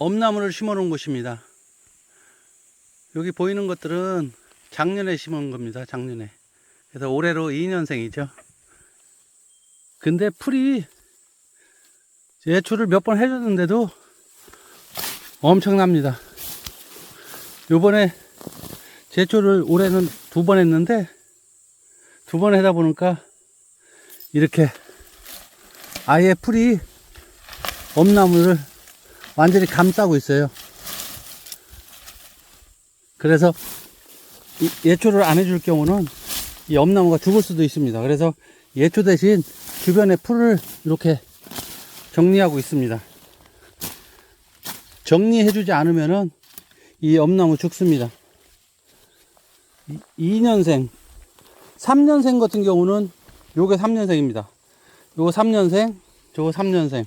엄나무를 심어 놓은 곳입니다. 여기 보이는 것들은 작년에 심은 겁니다. 작년에. 그래서 올해로 2년생이죠. 근데 풀이 예초를 몇번 해줬는데도 엄청납니다. 요번에 제초를 올해는 두 번 했는데 두 번 하다 보니까 이렇게 아예 풀이 엄나무를 완전히 감싸고 있어요. 그래서 이 예초를 안 해줄 경우는 이 엄나무가 죽을 수도 있습니다. 그래서 예초 대신 주변에 풀을 이렇게 정리하고 있습니다. 정리해주지 않으면은 이 엄나무 죽습니다. 2년생, 3년생 같은 경우는 요게 3년생입니다. 요거 3년생, 저거 3년생,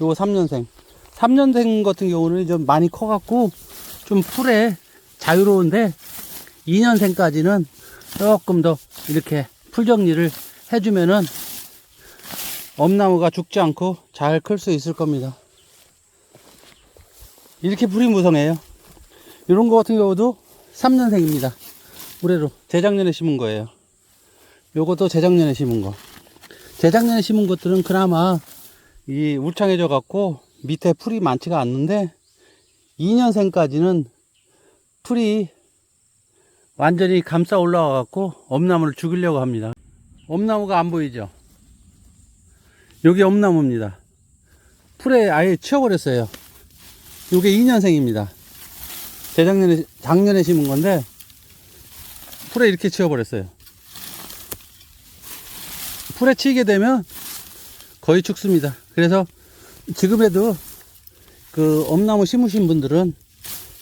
요거 3년생. 3년생 같은 경우는 좀 많이 커갖고 좀 풀에 자유로운데 2년생까지는 조금 더 이렇게 풀 정리를 해주면은 엄나무가 죽지 않고 잘 클 수 있을 겁니다. 이렇게 풀이 무성해요. 이런 거 같은 경우도 3년생입니다. 올해로 재작년에 심은 거예요. 요것도 재작년에 심은 거. 재작년에 심은 것들은 그나마 이 울창해져 갖고 밑에 풀이 많지가 않는데 2년생까지는 풀이 완전히 감싸 올라와 갖고 엄나무를 죽이려고 합니다. 엄나무가 안 보이죠? 여기 엄나무입니다. 풀에 아예 치워버렸어요. 요게 2년생입니다. 재작년에, 작년에 심은 건데, 풀에 이렇게 치워버렸어요. 풀에 치게 되면 거의 죽습니다. 그래서 지금에도 그 엄나무 심으신 분들은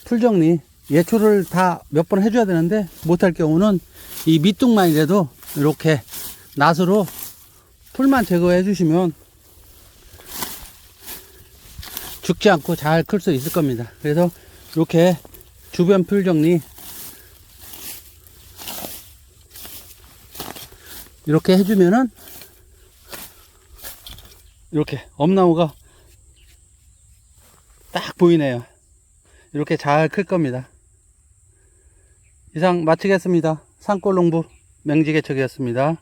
풀 정리, 예초를 다 몇 번 해줘야 되는데 못할 경우는 이 밑둥만이라도 이렇게 낫으로 풀만 제거해 주시면 죽지 않고 잘 클 수 있을 겁니다. 그래서 이렇게 주변 풀 정리 이렇게 해주면은 이렇게 엄나무가 딱 보이네요. 이렇게 잘 클 겁니다. 이상 마치겠습니다. 산골농부 맹지개척이었습니다.